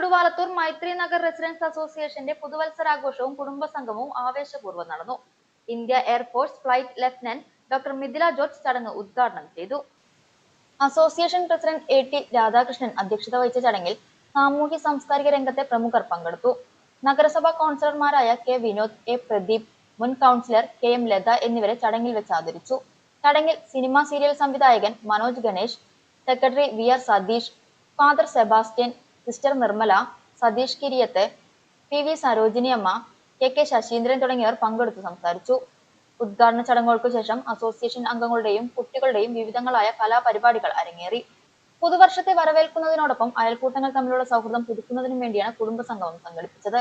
ചുടുവാലത്തൂർ മൈത്രി Nagar residence അസോസിയേഷന്റെ പുതുവത്സരാഘോഷവും കുടുംബസംഗമവും ആവേശപൂർവം നടന്നു. India air force flight lieutenant doctor Mithila George ചടങ്ങ് ഉദ്ഘാടനം ചെയ്തു. Association president A T Radhakrishnan അധ്യക്ഷത വഹിച്ച ചടങ്ങിൽ സാമൂഹ്യ സാംസ്കാരിക രംഗത്തെ പ്രമുഖർ പങ്കെടുത്തു. നഗരസഭാ കൗൺസിലർമാരായ കെ വിനോദ് എ പ്രദീപ് മുൻ കൗൺസിലർ കെ എം ലത എന്നിവരെ ചടങ്ങിൽ വെച്ച് ആദരിച്ചു. ചടങ്ങിൽ സിനിമാ സീരിയൽ സംവിധായകൻ Manoj Ganesh secretary V R Satheesh father Sebastian sister Nirmala Satheesh Kiriyath P V Sarojiniamma K K Sasheendran തുടങ്ങിയവർ പങ്കെടുത്ത് സംസാരിച്ചു. ഉദ്ഘാടന ചടങ്ങുകൾക്ക് ശേഷം അസോസിയേഷൻ അംഗങ്ങളുടെയും കുട്ടികളുടെയും വിവിധങ്ങളായ കലാപരിപാടികൾ അരങ്ങേറി. പുതുവർഷത്തെ വരവേൽക്കുന്നതിനോടൊപ്പം അയൽക്കൂട്ടങ്ങൾ തമ്മിലുള്ള സൗഹൃദം പുതുക്കുന്നതിനും വേണ്ടിയാണ് കുടുംബസംഗമം സംഘടിപ്പിച്ചത്.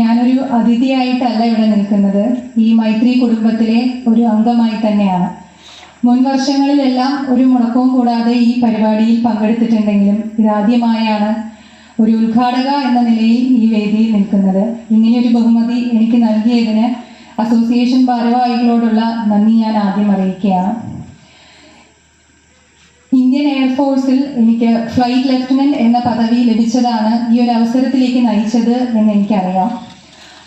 ഞാനൊരു അതിഥിയായിട്ടല്ല ഇവിടെ നിൽക്കുന്നത്. ഈ മൈത്രി കുടുംബത്തിലെ ഒരു അംഗമായി തന്നെയാണ്. മുൻ വർഷങ്ങളിലെല്ലാം ഒരു മുടക്കവും കൂടാതെ ഈ പരിപാടിയിൽ പങ്കെടുത്തിട്ടുണ്ടെങ്കിലും ഇതാദ്യമായാണ് ഒരു ഉദ്ഘാടക എന്ന നിലയിൽ ഈ വേദിയിൽ നിൽക്കുന്നത്. ഇങ്ങനെയൊരു ബഹുമതി എനിക്ക് നൽകിയതിന് അസോസിയേഷൻ ഭാരവാഹികളോടുള്ള നന്ദി ഞാൻ ആദ്യം അറിയിക്കുകയാണ്. ഇന്ത്യൻ എയർഫോഴ്സിൽ എനിക്ക് ഫ്ലൈറ്റ് ലെഫ്റ്റനന്റ് എന്ന പദവി ലഭിച്ചതാണ് ഈ ഒരു അവസരത്തിലേക്ക് നയിച്ചത് എന്ന് എനിക്കറിയാം.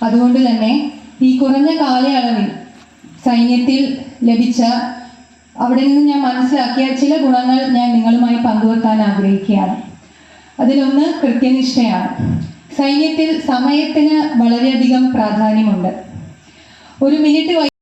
അതുകൊണ്ട് തന്നെ ഈ കുറഞ്ഞ കാലയളവിൽ സൈന്യത്തിൽ ലഭിച്ച അവിടെ നിന്ന് ഞാൻ മനസ്സിലാക്കിയ ചില ഗുണങ്ങൾ ഞാൻ നിങ്ങളുമായി പങ്കുവെക്കാൻ ആഗ്രഹിക്കുകയാണ്. അതിലൊന്ന് കൃത്യനിഷ്ഠയാണ്. സൈന്യത്തിൽ സമയത്തിന് വളരെയധികം പ്രാധാന്യമുണ്ട്. ഒരു മിനിറ്റ്